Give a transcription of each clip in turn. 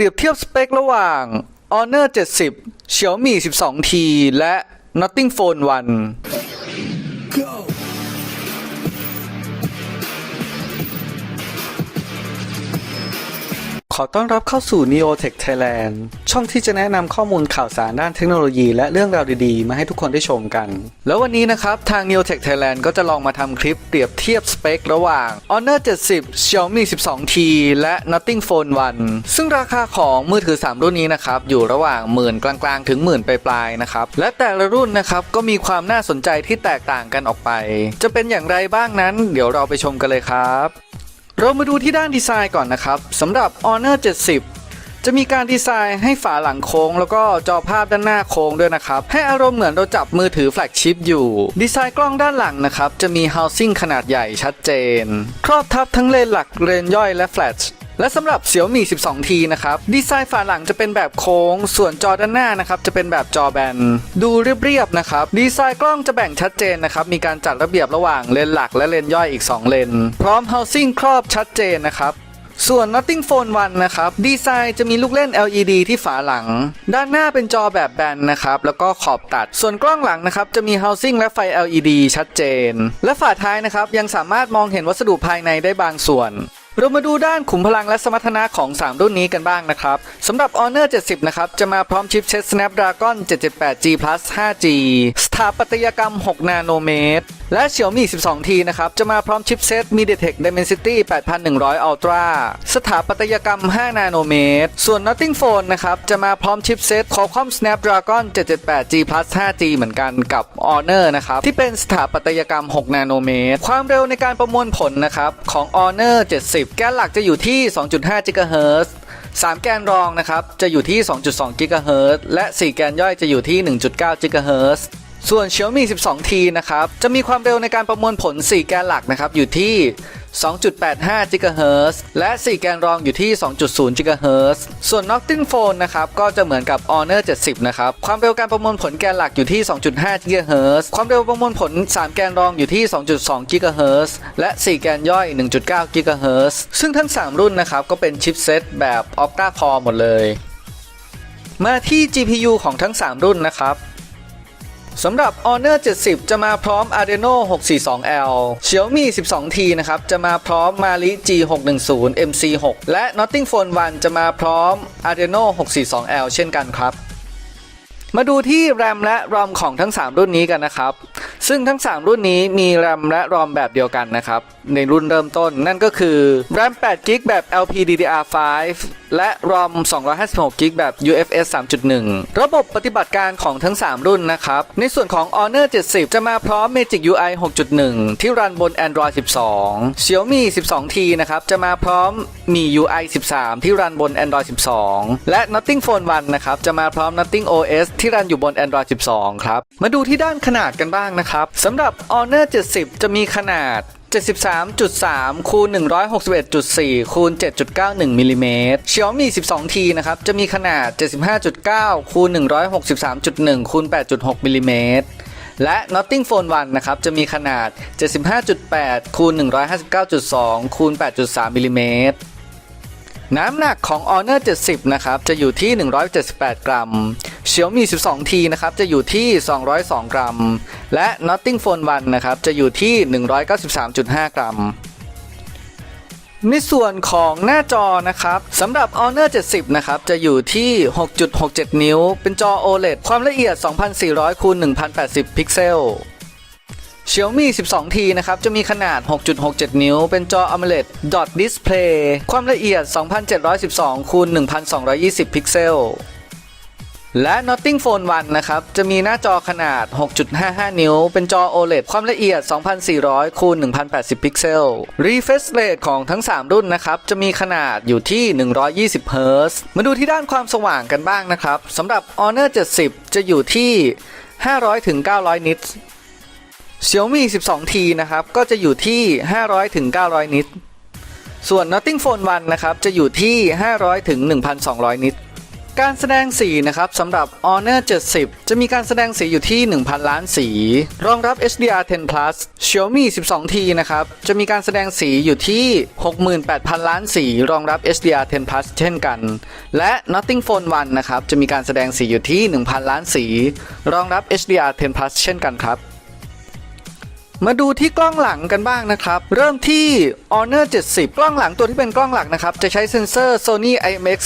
รียบเทียบสเปคระหว่าง Honor 70 Xiaomi 12T และ Nothing Phone 1 ขอต้อนรับเข้าสู่ Neotech Thailand ช่องที่จะแนะนำข้อมูลข่าวสารด้านเทคโนโลยีและเรื่องราวดีๆ มาให้ทุกคนได้ชมกัน แล้ววันนี้นะครับ ทาง Neotech Thailand ก็จะลองมาทำคลิปเปรียบเทียบสเปคระหว่าง Honor 70 Xiaomi 12T และ Nothing Phone 1 ซึ่งราคาของมือถือ 3 รุ่นนี้นะครับ อยู่ระหว่างหมื่นกลางๆ ถึงหมื่นปลายๆนะครับ และแต่ละรุ่นนะครับก็มีความน่าสนใจที่แตกต่างกันออกไป จะเป็นอย่างไรบ้างนั้น เดี๋ยวเราไปชมกันเลยครับ เรามาดูที่ด้านดีไซน์ก่อนนะครับสำหรับ Honor 70 จะมีการดีไซน์ให้ฝาหลังโค้ง แล้วก็จอภาพด้านหน้าโค้งด้วยนะครับ ให้อารมณ์เหมือนเราจับมือถือแฟลกชิพอยู่ ดีไซน์กล้องด้านหลังนะครับ จะมี housing ขนาดใหญ่ชัดเจน ครอบทับทั้งเลนหลักเลนย่อยและแฟลช และสำหรับ Xiaomi 12T นะครับ ดีไซน์ฝาหลังจะเป็นแบบโค้ง ส่วนจอด้านหน้านะครับจะเป็นแบบจอแบน ดูเรียบๆนะครับ ดีไซน์กล้องจะแบ่งชัดเจนนะครับ มีการจัดระเบียบระหว่างเลนหลักและเลนย่อยอีก 2 เลน พร้อม housing ครอบชัดเจนนะครับส่วน Nothing Phone 1 นะครับ ดีไซน์จะมีลูกเล่น LED ที่ฝาหลัง ด้านหน้าเป็นจอแบบแบนนะครับ แล้วก็ขอบตัด ส่วนกล้องหลังนะครับ จะมี housing และไฟ LED ชัดเจน และฝาท้ายนะครับ ยังสามารถมองเห็นวัสดุภายในได้บางส่วน เรามาดูด้านขุมพลังและสมรรถนะของ 3 รุ่นนี้กันบ้างนะครับสำหรับ Honor 70 นะครับ จะมาพร้อมชิปเซ็ต Snapdragon 778G Plus 5G สถาปัตยกรรม 6 นาโนเมตร และ Xiaomi 12T นะครับ จะมาพร้อมชิปเซ็ต MediaTek Dimensity 8100 Ultra สถาปัตยกรรม 5 นาโนเมตร ส่วน Nothing Phone นะครับ จะมาพร้อมชิปเซ็ต Qualcomm Snapdragon 778G Plus 5G เหมือนกันกับ Honor นะครับ ที่เป็นสถาปัตยกรรม 6 นาโนเมตร ความเร็วในการประมวลผลนะครับของ Honor 70 10 แกนหลักจะอยู่ที่ 2.5 GHz 3 แกนรองนะครับจะอยู่ที่ 2.2 GHz และ 4 แกนย่อยจะอยู่ที่ 1.9 GHz ส่วน Xiaomi 12T นะครับจะมีความเร็วในการประมวลผล 4 แกนหลักนะครับอยู่ที่ 2.85 GHz และ 4 แกนรองอยู่ที่ 2.0 GHz ส่วน Noctin Phone นะครับ ก็จะเหมือนกับ Honor 70 นะครับ ความเร็วการประมวลผลแกนหลักอยู่ที่ 2.5 GHz ความเร็วประมวลผล 3 แกนรองอยู่ที่ 2.2 GHz และ 4 แกนย่อย 1.9 GHz ซึ่งทั้ง 3 รุ่นนะครับ ก็เป็นชิปเซตแบบ Octa Core หมดเลย มาที่ GPU ของทั้ง 3 รุ่นนะครับ สำหรับ Honor 70 จะมาพร้อม Adreno 642L Xiaomi 12T นะครับ จะมาพร้อม Mali G610 MC6 และ Notting Phone 1 จะมาพร้อม Adreno 642L เช่นกันครับ มาดูที่ RAM และ ROM ของทั้ง 3 รุ่นนี้กันนะครับ ซึ่งทั้ง 3 รุ่นนี้มี RAM และ ROM แบบเดียวกันนะครับ ในรุ่นเริ่มต้นนั่นก็คือ RAM 8 GB แบบ LPDDR5 และ ROM 256 GB แบบ UFS 3.1 ระบบปฏิบัติการของทั้ง 3 รุ่นนะครับ ในส่วนของ Honor 70 จะมาพร้อม Magic UI 6.1 ที่รันบน Android 12 Xiaomi 12T นะครับจะมาพร้อมมี UI 13 ที่รันบน Android 12 และ Nothing Phone 1 นะครับจะมาพร้อม Nothing OS ที่รันอยู่บน Android 12 ครับ มาดูที่ด้านขนาดกันบ้างนะครับสำหรับ Honor 70 จะมีขนาด73.3 คูณ 161.4 คูณ 7.91 มิลลิเมตร Xiaomi 12T นะครับ จะมีขนาด 75.9 คูณ 163.1 คูณ 8.6 มิลลิเมตร และ Nothing Phone 1 นะครับ จะมีขนาด 75.8 คูณ 159.2 คูณ 8.3 มิลลิเมตร น้ำหนักของ Honor 70 นะครับ จะอยู่ที่ 178 กรัม Xiaomi 12T นะครับ จะอยู่ที่ 202 กรัม และ Nothing Phone 1 นะครับ จะอยู่ที่ 193.5 กรัม ในส่วนของหน้าจอนะครับสำหรับ Honor 70 นะครับ จะอยู่ที่ 6.67 นิ้ว เป็นจอ OLED ความละเอียด 2,400คูณ1,080 พิกเซล Xiaomi 12T นะครับ จะมีขนาด 6.67 นิ้ว เป็นจอ AMOLED Dot Display ความละเอียด 2,712คูณ1,220 พิกเซล และ Nothing Phone 1 นะครับ จะมีหน้าจอขนาด 6.55 นิ้ว เป็นจอ OLED ความละเอียด 2,400คูณ1,080 พิกเซล Refresh Rate ของทั้ง 3 รุ่นนะครับ จะมีขนาดอยู่ที่ 120 Hz มาดูที่ด้านความสว่างกันบ้างนะครับสำหรับ Honor 70 จะอยู่ที่ 500-900 นิต Xiaomi 12T นะครับ ก็จะอยู่ที่ 500ถึง900 นิต ส่วน Nothing Phone 1 นะครับ จะอยู่ที่ 500ถึง1,200 นิต การแสดงสีนะครับสำหรับ Honor 70 จะมีการแสดงสีอยู่ที่ 1,000 ล้านสี รองรับ HDR10 Plus Xiaomi 12T นะครับ จะมีการแสดงสีอยู่ที่ 68,000 ล้านสี รองรับ HDR10 Plus เช่นกัน และ Nothing Phone 1 นะครับ จะมีการแสดงสีอยู่ที่ 1,000 ล้านสี รองรับ HDR10 Plus เช่นกันครับ มาดูที่กล้องหลังกันบ้างนะครับ เริ่มที่ Honor 70 กล้องหลังตัวที่เป็นกล้องหลักนะครับ จะใช้เซ็นเซอร์ Sony IMX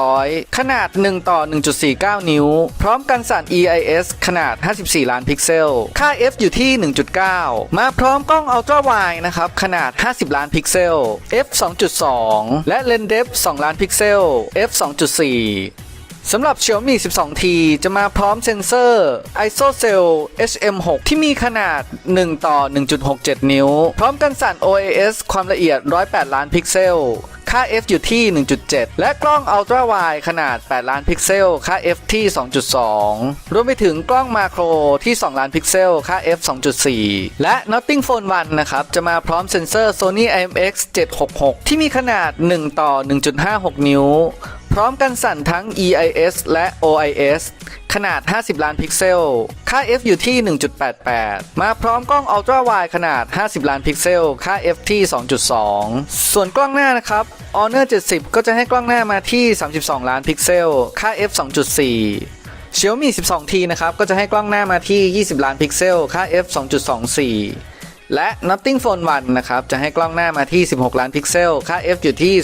800 ขนาด 1 ต่อ 1.49 นิ้ว พร้อมกันสั่น EIS ขนาด 54 ล้านพิกเซล ค่า f อยู่ที่ 1.9 มาพร้อมกล้อง Ultra Wide นะครับ ขนาด 50 ล้านพิกเซล f 2.2 และเลนส์เดฟ2ล้านพิกเซล f 2.4 สำหรับ Xiaomi 12T จะมาพร้อมเซ็นเซอร์ ISOCELL HM6 ที่มีขนาด 1 ต่อ 1.67 นิ้ว พร้อมกันสั่น OIS ความละเอียด 108 ล้านพิกเซล ค่า f อยู่ที่ 1.7 และกล้อง Ultra Wide ขนาด 8 ล้านพิกเซล ค่า f ที่ 2.2 รวมไปถึงกล้องมาโครที่ 2 ล้านพิกเซล ค่า f 2.4 และ Nothing Phone 1 นะครับ จะมาพร้อมเซ็นเซอร์ Sony IMX 766 ที่มีขนาด 1 ต่อ 1.56 นิ้ว พร้อมกันสั่นทั้ง EIS และ OIS ขนาด 50 ล้านพิกเซล ค่า f อยู่ที่ 1.88 มาพร้อมกล้อง Ultra Wide ขนาด 50 ล้านพิกเซล ค่า f ที่ 2.2 ส่วนกล้องหน้านะครับ Honor 70 ก็จะให้กล้องหน้ามาที่ 32 ล้านพิกเซล ค่า f 2.4 Xiaomi 12T นะครับ ก็จะให้กล้องหน้ามาที่ 20 ล้านพิกเซล ค่า f 2.24 และ Nothing Phone 1 นะครับ จะให้กล้องหน้ามาที่ 16 ล้านพิกเซล ค่า f อยู่ที่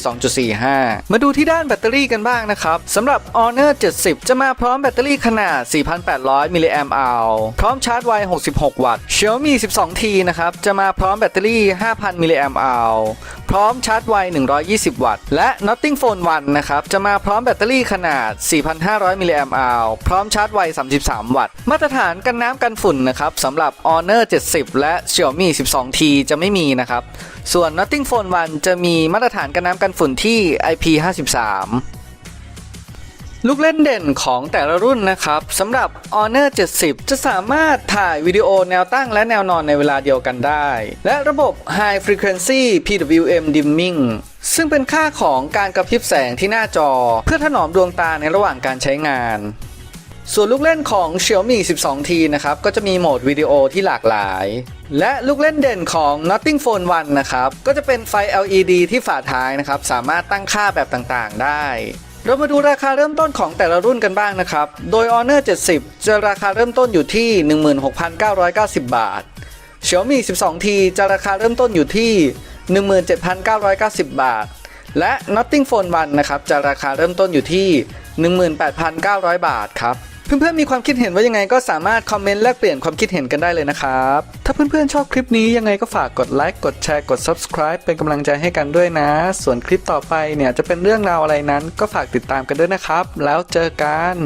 2.45 มาดูที่ด้านแบตเตอรี่กันบ้างนะครับ สำหรับ Honor 70 จะมาพร้อมแบตเตอรี่ขนาด 4,800 มิลลิแอมป์อัลพร้อมชาร์จไว 66 วัตต์ Xiaomi 12T นะครับ จะมาพร้อมแบตเตอรี่ 5,000 มิลลิแอมป์อัลพร้อมชาร์จไว 120 วัตต์ และ Nothing Phone 1 นะครับ จะมาพร้อมแบตเตอรี่ขนาด 4,500 มิลลิแอมป์อัลพร้อมชาร์จไว 33 วัตต์ มาตรฐานกันน้ำกันฝุ่นนะครับสำหรับ Honor 70 และ Xiaomi 12T จะไม่มีนะครับ ส่วน Nothing Phone 1 จะมีมาตรฐานกันน้ำกันฝุ่นที่ IP53 ลูกเล่นเด่นของแต่ละรุ่นนะครับสำหรับ Honor 70 จะสามารถถ่ายวิดีโอแนวตั้งและแนวนอนในเวลาเดียวกันได้ และระบบ High Frequency PWM Dimming ซึ่งเป็นค่าของการกระพริบแสงที่หน้าจอ เพื่อถนอมดวงตาในระหว่างการใช้งาน ส่วนลูกเล่นของ Xiaomi 12T นะครับ ก็จะมีโหมดวิดีโอที่หลากหลาย และลูกเล่นเด่นของ Nothing Phone 1 นะครับ ก็จะเป็นไฟ LED ที่ฝาท้ายนะครับ สามารถตั้งค่าแบบต่างๆ ได้ เรามาดูราคาเริ่มต้นของแต่ละรุ่นกันบ้างนะครับ โดย Honor 70 จะราคาเริ่มต้นอยู่ที่ 16,990 บาท Xiaomi 12T จะราคาเริ่มต้นอยู่ที่ 17,990 บาท และ Nothing Phone 1 นะครับ จะราคาเริ่มต้นอยู่ที่ 18,900 บาทครับ เพื่อนๆมีความคิดเห็นว่ายังไงก็สามารถคอมเมนต์แลกเปลี่ยนความคิดเห็นกันได้เลยนะครับ ถ้าเพื่อนๆชอบคลิปนี้ยังไงก็ฝากกดไลค์กดแชร์กด Subscribe เป็นกำลังใจให้กันด้วยนะ ส่วนคลิปต่อไปเนี่ยจะเป็นเรื่องราวอะไรนั้นก็ฝากติดตามกันด้วยนะครับ แล้วเจอกัน